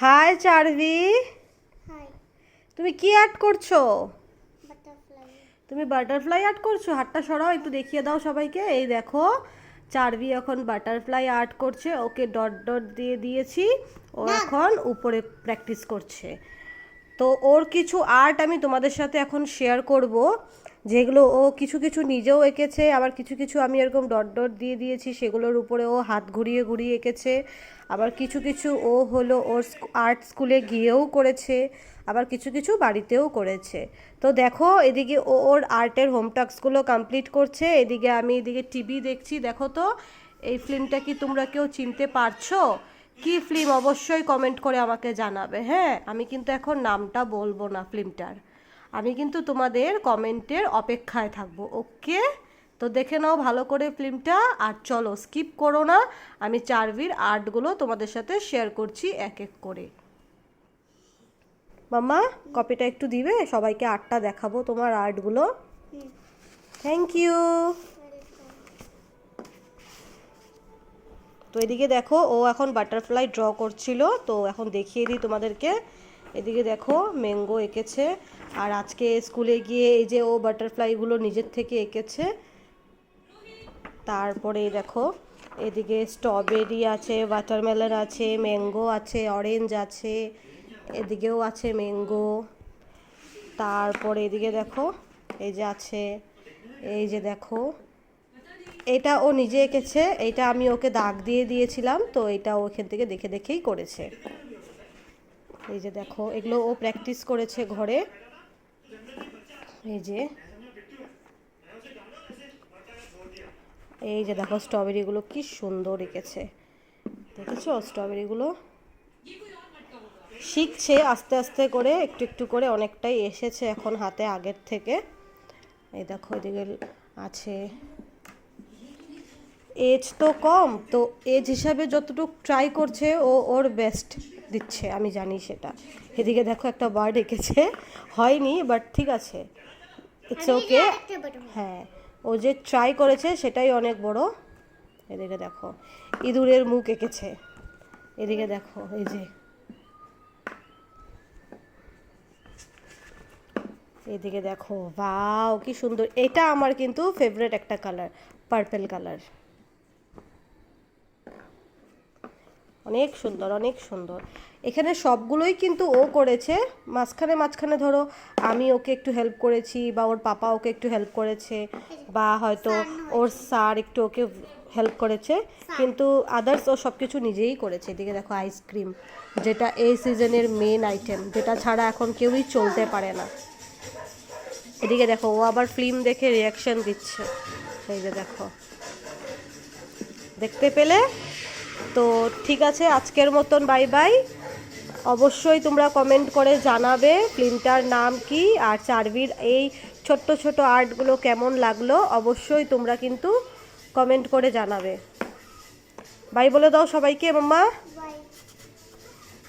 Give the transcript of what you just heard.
High চার্ভি high. তুমি কি art করছ? তুমি বাটারফ্লাই আর্ট করছ? হাতটা সরাও একটু দেখিয়ে দাও সবাইকে। এই দেখো চার্ভি এখন বাটারফ্লাই আর্ট করছে ওকে ডট ডট দিয়ে দিয়েছি। ও এখন উপরে প্র্যাকটিস করছে। তো ওর কিছু আর্ট আমি তোমাদের সাথে এখন শেয়ার করব। যেগুলো ও কিছু কিছু নিজেও এঁকেছে, আবার কিছু কিছু আমি এরকম ডট ডট দিয়ে দিয়েছি, সেগুলোর উপরে ও হাত ঘুরিয়ে ঘুরিয়ে এঁকেছে। আবার কিছু কিছু ও হলো ওর আর্ট স্কুলে গিয়েও করেছে, আবার কিছু কিছু বাড়িতেও করেছে। তো দেখো, এদিকে ও, ওর আর্টের হোম টাস্কগুলো কমপ্লিট করছে, এদিকে আমি এদিকে টিভি দেখছি। দেখো তো, এই ফিল্মটা কি তোমরা কেউ চিনতে পারছ? কি ফিল্ম? অবশ্যই কমেন্ট করে আমাকে জানাবে হ্যাঁ? আমি কিন্তু এখন নামটা বলব না ফিল্মটার। আমি কিন্তু তোমাদের কমেন্টের অপেক্ষায় থাকব, ওকে? তো দেখে নাও ভালো করে ফিল্মটা, আর চলো স্কিপ করো না, আমি চারভির আর্টগুলো তোমাদের সাথে শেয়ার করছি এক এক করে। মাম্মা, কপিটা একটু দিবে? সবাইকে আর্টটা দেখাবো তোমার আর্টগুলো। থ্যাংক ইউ তো এদিকে দেখো, ও এখন বাটারফ্লাই ড্র করছিল, তো এখন দেখিয়ে দিই তোমাদেরকে। এদিকে দেখো ম্যাঙ্গো এঁকেছে। আর আজকে স্কুলে গিয়ে এই যে ও বাটারফ্লাইগুলো নিজের থেকে এঁকেছে। তারপরে দেখো, এদিকে স্ট্রবেরি আছে ওয়াটারমেলন আছে ম্যাঙ্গো আছে অরেঞ্জ আছে, এদিকেও আছে ম্যাঙ্গো তারপরে এদিকে দেখো, এই যে আছে, এই যে দেখো, এটা ও নিজে এঁকেছে, এটা আমি ওকে দাগ দিয়ে দিয়েছিলাম, তো এটা ও এখান থেকে দেখে দেখেই করেছে। এই যে দেখো, এগুলো ও প্র্যাকটিস করেছে ঘরে। এই যে। এই যে দেখো স্ট্রবেরিগুলো কি সুন্দর এঁকেছে। দেখেছ স্ট্রবেরিগুলো শিখছে আস্তে আস্তে করে, একটু একটু করে, অনেকটাই এসেছে এখন হাতে আগের থেকে। এই দেখো, এদিকে আছে এজ তো কম তো এজ হিসাবে যতটুকু ট্রাই করছে ও ওর বেস্ট দিচ্ছে আমি জানি সেটা। এদিকে দেখো একটা বার্ড এঁকেছে হয়নি বাট ঠিক আছে। ইটস ওকে হ্যাঁ ও যে ট্রাই করেছে সেটাই অনেক বড়। এদিকে দেখো ইঁদুরের মুখ এঁকেছে। এদিকে দেখো এই যে। এদিকে দেখো বাও কি সুন্দর। এটা আমার কিন্তু ফেভারিট একটা কালার পার্পেল কালার অনেক সুন্দর অনেক সুন্দর। এখানে সবগুলোই কিন্তু ও করেছে। মাঝখানে মাঝখানে ধরো আমি ওকে একটু হেল্প করেছি বা ওর পাপা ওকে একটু হেল্প করেছে বা হয়তো ওর স্যার একটু ওকে হেল্প করেছে। কিন্তু আদার্স ও সব কিছু নিজেই করেছে। এদিকে দেখো আইসক্রিম যেটা এই সিজনের মেন আইটেম যেটা ছাড়া এখন কেউই চলতে পারে না। এদিকে দেখো ও আবার ফিল্ম দেখে রিয়াকশন দিচ্ছে। এই যে দেখো। দেখতে পেলে? তো ঠিক আছে, আজকের মতন বাই বাই অবশ্যই তোমরা কমেন্ট করে জানাবে ফিল্মটার নাম কি আর চারবির এই ছোট্ট ছোট আর্টগুলো কেমন লাগল, অবশ্যই তোমরা কিন্তু কমেন্ট করে জানাবে। বাই বলে দাও সবাইকে, মাম্মা।